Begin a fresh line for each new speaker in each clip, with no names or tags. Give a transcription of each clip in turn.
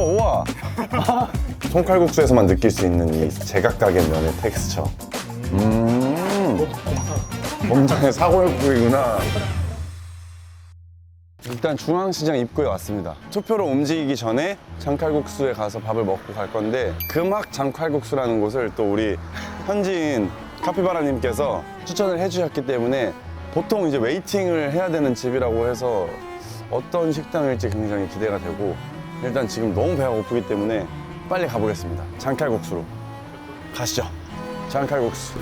오, 우와. 손칼국수에서만 느낄 수 있는 이 제각각의 면의 텍스처. 음. 곰탕의 사골국이구나. 일단 중앙시장 입구에 왔습니다. 투표로 움직이기 전에 장칼국수에 가서 밥을 먹고 갈 건데 금학 장칼국수라는 곳을 또 우리 현지인 카피바라님께서 추천을 해주셨기 때문에 보통 이제 웨이팅을 해야 되는 집이라고 해서 어떤 식당일지 굉장히 기대가 되고 일단 지금 너무 배가 고프기 때문에 빨리 가보겠습니다. 장칼국수로 가시죠. 장칼국수.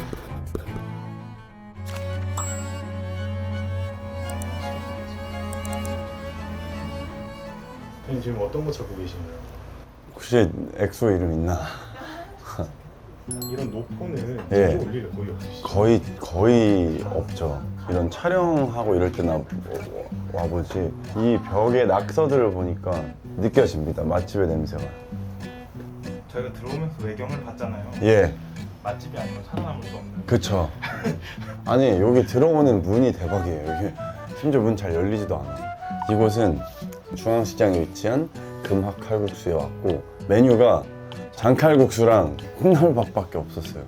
선생님 지금 어떤 거 찾고 계신가요?
혹시 엑소 이름 있나?
이런 노포는
예.
올리를 거의 없으시죠?
거의 거의 없죠. 이런 촬영하고 이럴 때나 와보지. 이 벽의 낙서들을 보니까 느껴집니다. 맛집의 냄새가.
저희가 들어오면서 외경을 봤잖아요.
예,
맛집이 아니면 살아남을 수 없는.
그쵸. 아니 여기 들어오는 문이 대박이에요. 여기 심지어 문 잘 열리지도 않아. 이곳은 중앙시장에 위치한 금학 칼국수에 왔고 메뉴가 장칼국수랑 콩나물밥밖에 없었어요.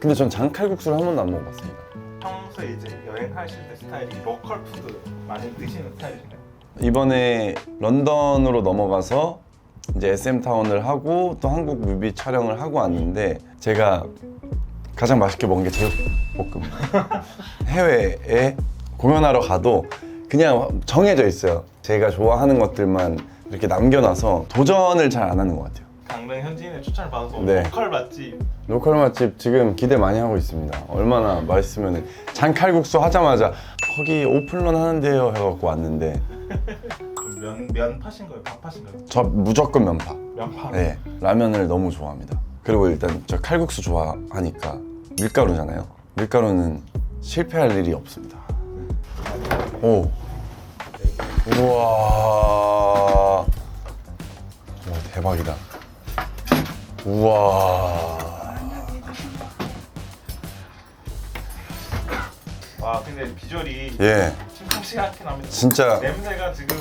근데 전 장칼국수를 한 번도 안 먹어봤습니다.
평소에 이제 여행하실 때 스타일이 로컬 푸드 많이 드시는 스타일이신가요?
이번에 런던으로 넘어가서 이제 SM 타운을 하고 또 한국 뮤비 촬영을 하고 왔는데 제가 가장 맛있게 먹은 게 제육볶음. 해외에 공연하러 가도 그냥 정해져 있어요. 제가 좋아하는 것들만 이렇게 남겨놔서 도전을 잘 안 하는 것 같아요.
강릉 현지인의 추천을 받아서
네.
로컬 맛집
로컬 맛집 지금 기대 많이 하고 있습니다. 얼마나 맛있으면 장칼국수 하자마자 거기 오픈런 하는데요 해갖고 왔는데
면, 면 파신가요? 밥 파신가요?
저 무조건 면파.
면파
네, 라면을 너무 좋아합니다. 그리고 일단 저 칼국수 좋아하니까 밀가루잖아요. 밀가루는 실패할 일이 없습니다. 오, 우와, 와 대박이다. 우와,
와 근데 비주얼이
예,
않긴 합니다
진짜
냄새가 지금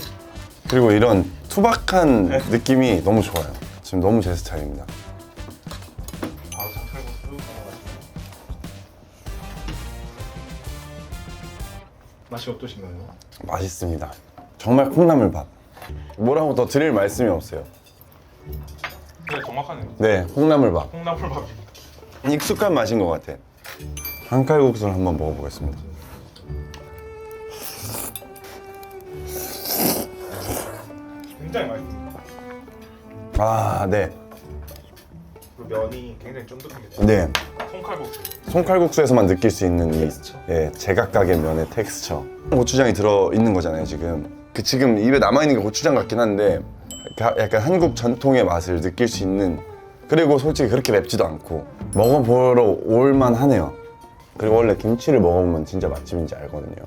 그리고 이런 투박한 느낌이 너무 좋아요. 지금 너무 제 스타일입니다.
바로
맛이 어떠신가요?
맛있습니다. 정말 콩나물밥. 뭐라고 더 드릴 말씀이 없어요.
네 정확하네요
네, 콩나물밥.
콩나물밥입니다
익숙한 맛인 것 같아. 한칼국수를 한번 먹어보겠습니다.
굉장히 맛있습니다
아, 네.
그 면이 굉장히 돼요
네.
손칼국수
손칼국수에서만 느낄 수 있는 이
텍스처.
예, 제각각의 면의 텍스처. 고추장이 들어 있는 거잖아요, 지금. 그 지금 입에 남아 있는 게 고추장 같긴 한데 가- 약간 한국 전통의 맛을 느낄 수 있는 그리고 솔직히 그렇게 맵지도 않고 먹어보러 올만 하네요. 그리고 원래 김치를 먹어보면 진짜 맛집인지 알거든요.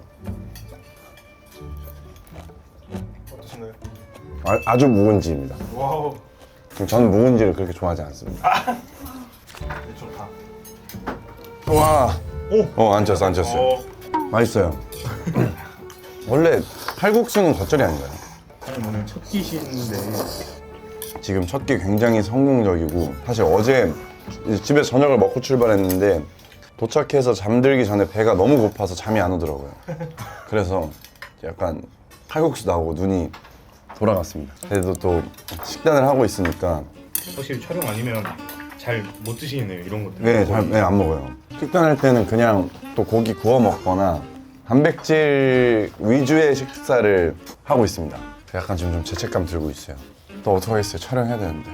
어떠신가요?
아, 아주 묵은지입니다.
와우
전 묵은지를 그렇게 좋아하지 않습니다.
네, 좋다
와,
오!
어 앉았어, 앉았어요.
어,
맛있어요. 원래 칼국수는 겉절이 아닌가요?
선생님 오늘 첫 끼신데
지금 첫 끼 굉장히 성공적이고 사실 어제 집에서 저녁을 먹고 출발했는데 도착해서 잠들기 전에 배가 너무 고파서 잠이 안 오더라고요. 그래서 약간 칼국수 나오고 눈이 돌아갔습니다. 그래도 또 식단을 하고 있으니까
확실히 촬영 아니면 잘 못 드시겠네요 이런 것들
네, 잘, 네, 안 먹어요. 식단할 때는 그냥 또 고기 구워 먹거나 단백질 위주의 식사를 하고 있습니다. 약간 지금 좀 죄책감 들고 있어요. 또 어떡하겠어요. 촬영해야 되는데.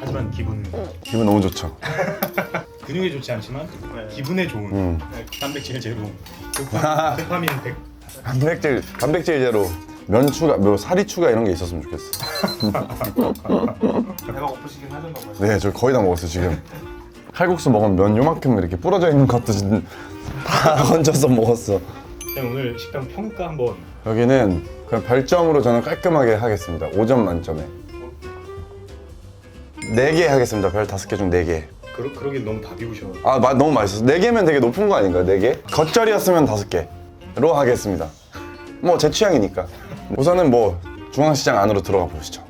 하지만 기분
기분 너무 좋죠.
근육에 좋지 않지만
네.
기분에 좋은
음.
네, 단백질 제로 도파- 도파민 100
단백질, 단백질 제로. 면 추가, 뭐 사리 추가 이런 게 있었으면 좋겠어.
배가 고프시긴 하셨나 봐요
네, 저 거의 다 먹었어요, 지금. 칼국수 먹으면 면 요만큼 이렇게 부러져 있는 것도 진- 다 건져서 먹었어.
선생님 오늘 식당 평가 한번
여기는 그냥 별점으로 저는 깔끔하게 하겠습니다. 5점 만점에. 4개 하겠습니다. 별 5개 중 4개.
그러, 그러긴 너무 다 비우셔
아, 마- 너무 맛있었어. 4개면 되게 높은 거 아닌가요? 4개? 겉절이었으면 5개로 하겠습니다. 뭐 제 취향이니까. 우선은 뭐 중앙시장 안으로 들어가 보시죠.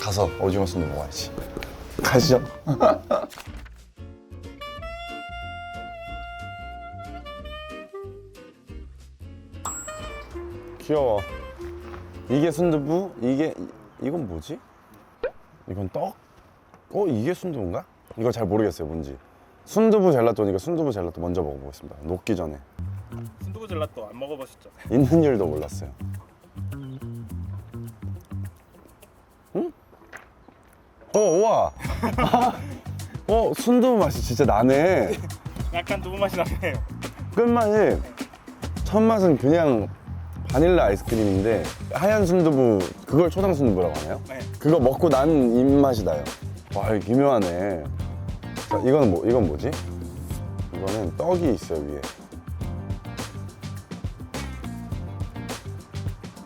가서 오징어 순두 먹어야지. 가시죠. 귀여워. 이게 순두부? 이게 이- 이건 뭐지? 이건 떡? 어 이게 순두부인가? 이거 잘 모르겠어요 뭔지. 순두부 젤라또니까 순두부 젤라또 먼저 먹어보겠습니다. 녹기 전에.
순두부 젤라또 안 먹어보셨죠?
있는 줄도 몰랐어요. 응? 어, 우와. 어, 순두부 맛이 진짜 나네.
약간 두부 맛이 나네요.
끝맛이 첫 맛은 그냥 바닐라 아이스크림인데 하얀 순두부 그걸 초당 순두부라고 하나요?
네.
그거 먹고 난 입맛이 나요. 와, 이거 기묘하네. 자, 이거는 뭐 이건 뭐지? 이거는 떡이 있어요 위에.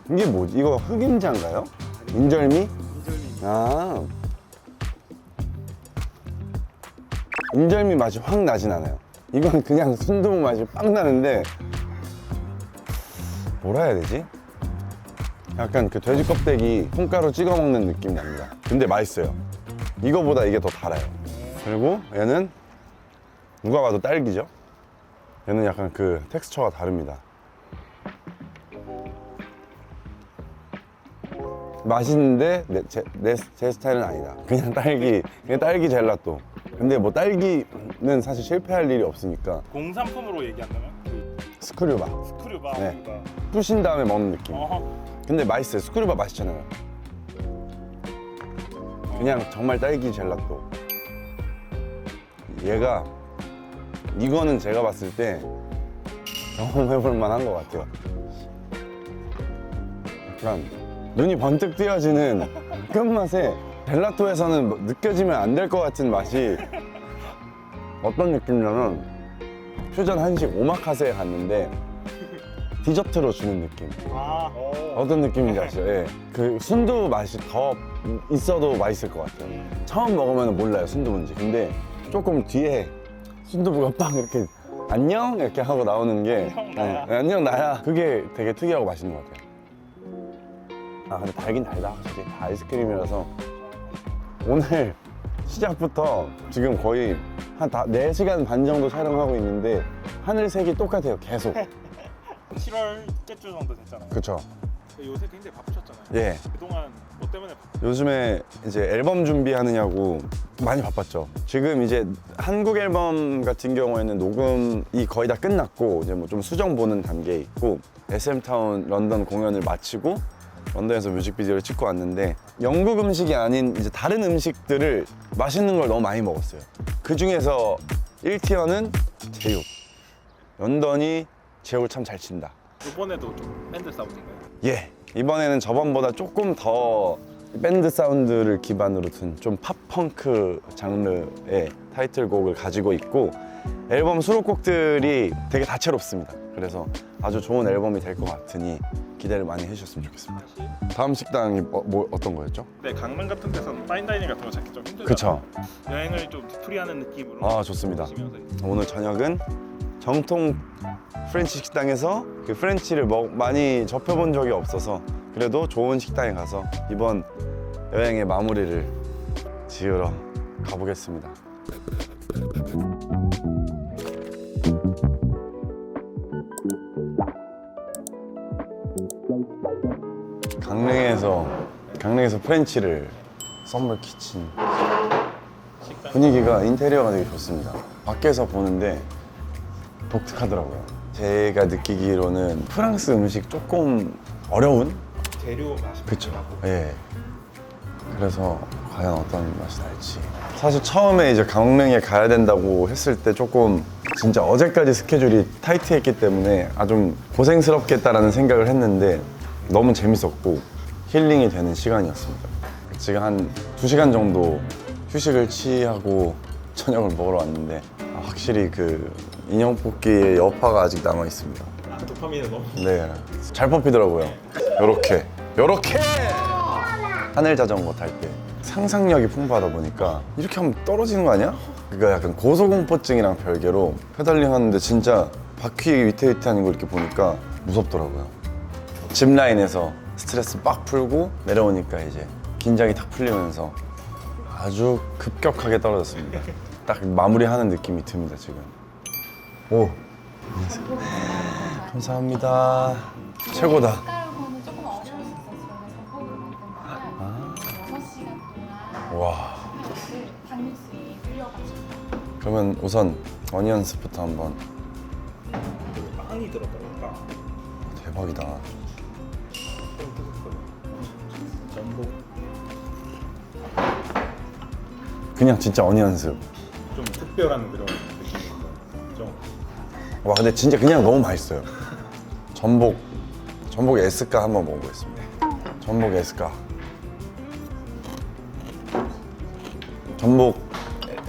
이게 뭐지? 이거 흑임자인가요? 인절미?
인절미.
아. 인절미 맛이 확 나진 않아요. 이건 그냥 순두부 맛이 빵 나는데 뭐라 해야 되지? 약간 그 돼지 껍데기 콩가루 찍어 먹는 느낌 납니다. 근데 맛있어요. 이거보다 이게 더 달아요. 그리고 얘는 누가 봐도 딸기죠? 얘는 약간 그 텍스처가 다릅니다. 맛있는데 내, 제, 내, 제 스타일은 아니다. 그냥 딸기, 그냥 딸기 젤라또. 근데 뭐 딸기는 사실 실패할 일이 없으니까
공산품으로 얘기한다면 그
스크류바.
스크류바.
네.
가
부신 다음에 먹는 느낌. 근데 맛있어요. 스크류바 맛있잖아요. 그냥 정말 딸기 젤라또. 얘가 이거는 제가 봤을 때 경험해볼 만한 것 같아요. 약간 눈이 번뜩 띄어지는 끝맛에 젤라또에서는 뭐 느껴지면 안 될 것 같은 맛이 어떤 느낌이냐면 퓨전 한식 오마카세에 갔는데 디저트로 주는 느낌.
아.
어떤 느낌인지 아시죠? 예. 그 순두부 맛이 더 있어도 맛있을 것 같아요. 처음 먹으면 몰라요, 순두부인지. 근데 조금 뒤에 순두부가 빡 이렇게 안녕? 이렇게 하고 나오는 게
안녕, 나야.
예, 안녕 나야. 그게 되게 특이하고 맛있는 것 같아요. 아, 근데 달긴 달다, 확실히. 다 아이스크림이라서. 오늘 시작부터 지금 거의 한 다, 4시간 반 정도 촬영하고 있는데 하늘색이 똑같아요, 계속.
7월 째주 정도 됐잖아요.
그쵸?
요새 굉장히 바쁘셨잖아요.
예.
그동안 뭐 때문에 바쁘...
요즘에 이제 앨범 준비하느냐고 많이 바빴죠. 지금 이제 한국 앨범 같은 경우에는 녹음이 거의 다 끝났고 이제 뭐 좀 수정 보는 단계에 있고 SM 타운 런던 공연을 마치고 런던에서 뮤직비디오를 찍고 왔는데 영국 음식이 아닌 이제 다른 음식들을 맛있는 걸 너무 많이 먹었어요. 그 중에서 1티어는 제육. 런던이 제육을 참잘 친다.
이번에도 좀 밴드 사운드인가요?
예 이번에는 저번보다 조금 더 밴드 사운드를 기반으로 둔 좀 팝펑크 장르의 타이틀곡을 가지고 있고 앨범 수록곡들이 되게 다채롭습니다 그래서 아주 좋은 앨범이 될 것 같으니 기대를 많이 해주셨으면 좋겠습니다 다음 식당이 어, 뭐, 어떤 거였죠?
네, 강남 같은 데서는 파인다이닝 같은 거 찾기 좀 힘들죠.
그쵸
여행을 좀 뒤풀이하는 느낌으로
아 좋습니다 오늘 저녁은 정통 프렌치 식당에서 그 프렌치를 먹, 많이 접해본 적이 없어서 그래도 좋은 식당에 가서 이번 여행의 마무리를 지으러 가보겠습니다. 강릉에서 강릉에서 프렌치를 썸머 키친 분위기가 인테리어가 되게 좋습니다. 밖에서 보는데 독특하더라고요. 제가 느끼기로는 프랑스 음식 조금 어려운?
재료 맛이
그쵸.
나고
예. 그래서 과연 어떤 맛이 날지. 사실 처음에 이제 강릉에 가야 된다고 했을 때 조금 진짜 어제까지 스케줄이 타이트했기 때문에 아 좀 고생스럽겠다라는 생각을 했는데 너무 재밌었고 힐링이 되는 시간이었습니다. 지금 한 2시간 정도 휴식을 취하고 저녁을 먹으러 왔는데 아, 확실히 그 인형 뽑기의 여파가 아직 남아 있습니다.
아, 도파민은 너무
네, 잘 뽑히더라고요. 요렇게, 요렇게 하늘 자전거 탈 때 상상력이 풍부하다 보니까 이렇게 하면 떨어지는 거 아니야? 그러니까 약간 고소공포증이랑 별개로 페달링 하는데 진짜 바퀴 위태위태한 거 이렇게 보니까 무섭더라고요. 짚 라인에서 스트레스 빡 풀고 내려오니까 이제 긴장이 탁 풀리면서 아주 급격하게 떨어졌습니다. 딱 마무리하는 느낌이 듭니다 지금. 오. 감사합니다. 최고다.
숟가락으로는 조금 어려울 수 있어요. 저희가 전복으로 만든 거는 6시간 동안
와.
그
그러면 우선 어니언 스부터 한번.
빵이 들어가니까
대박이다.
전복
그냥 진짜 어니언 스.
좀 특별한 그런.
와 근데 진짜 그냥 너무 맛있어요. 전복 전복 에스카 한번 먹어보겠습니다. 전복 에스카. 전복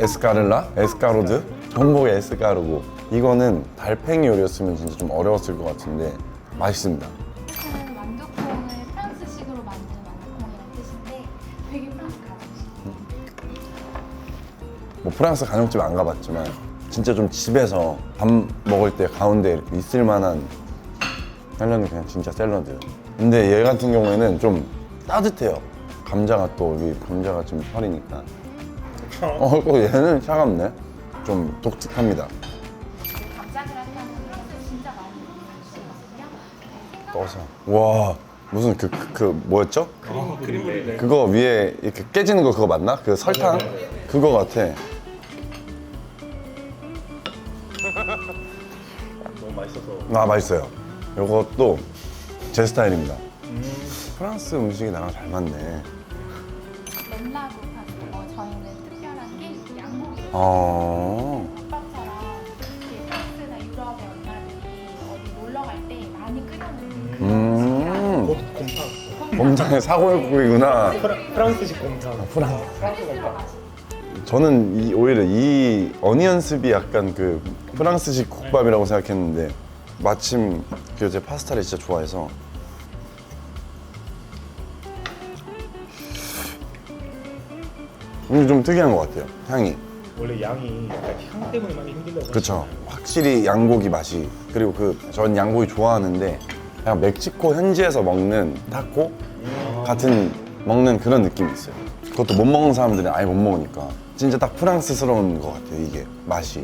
에스카를라 에스카로드 전복 에스카르고 이거는 달팽이 요리였으면 진짜 좀 어려웠을 것 같은데 맛있습니다.
그 만두콩을 프랑스식으로 만든 만두콩이라는 뜻인데 되게 프랑스 가정식.
뭐 프랑스 간육집 안 가봤지만 진짜 좀 집에서 밥 먹을 때 가운데 이렇게 있을 만한 샐러드 그냥 진짜 샐러드. 근데 얘 같은 경우에는 좀 따뜻해요. 감자가 또 여기 감자가 좀 펄이니까. 어, 또 얘는 차갑네. 좀 독특합니다.
그 감자그라탕은 프랑스 진짜 많이 드시거든요.
떠서. 와 무슨 그, 그, 그 뭐였죠?
아,
그거 위에 이렇게 깨지는 거 그거 맞나? 그 설탕? 그거 같아. 아 맛있어요. 이것도 제 스타일입니다. 프랑스 음식이 나랑 잘 맞네.
렌라고 저희는 특별한 게 양고기로
어.
국밥처럼 이렇게 프랑스나 유럽의 엄마들이 어디 놀러 갈 때 많이 끓여놓는 그런
음.
곰탕
사골국이구나.
프라, 프랑스식 곰탕
프랑.
스스로 맛이
저는 이, 오히려 이 어니언 습이 약간 그 프랑스식 국밥이라고 생각했는데 마침 그제 파스타를 진짜 좋아해서 음, 좀 특이한 것 같아요. 향이.
원래 양이 약간 향 때문에 많이 힘들다고
그쵸. 확실히 양고기 맛이. 그리고 그, 전 양고기 좋아하는데, 그냥 멕시코 현지에서 먹는 타코 같은 먹는 그런 느낌이 있어요. 그것도 못 먹는 사람들은 아예 못 먹으니까. 진짜 딱 프랑스스러운 것 같아요, 이게. 맛이.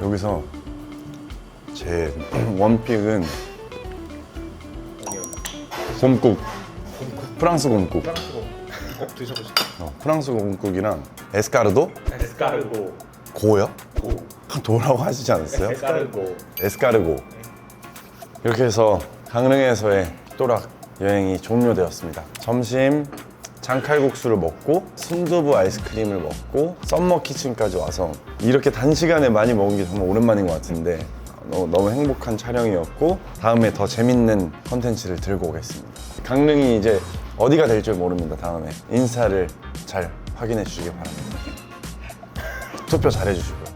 여기서 제 원픽은 곰국. 프랑스 곰국.
꼭 드셔보시죠
어, 프랑스 곰국이랑 에스카르도?
에스카르고
고요?
고
도라고 하시지 않았어요?
에스카르고
에스카르고 이렇게 해서 강릉에서의 또락 여행이 종료되었습니다 점심 장칼국수를 먹고 순두부 아이스크림을 먹고 썸머 키친까지 와서 이렇게 단시간에 많이 먹은 게 정말 오랜만인 것 같은데 너- 너무 행복한 촬영이었고 다음에 더 재밌는 컨텐츠를 들고 오겠습니다. 강릉이 이제 어디가 될 줄 모릅니다 다음에. 인스타를 잘 확인해 주시기 바랍니다. 투표 잘 해 주시고요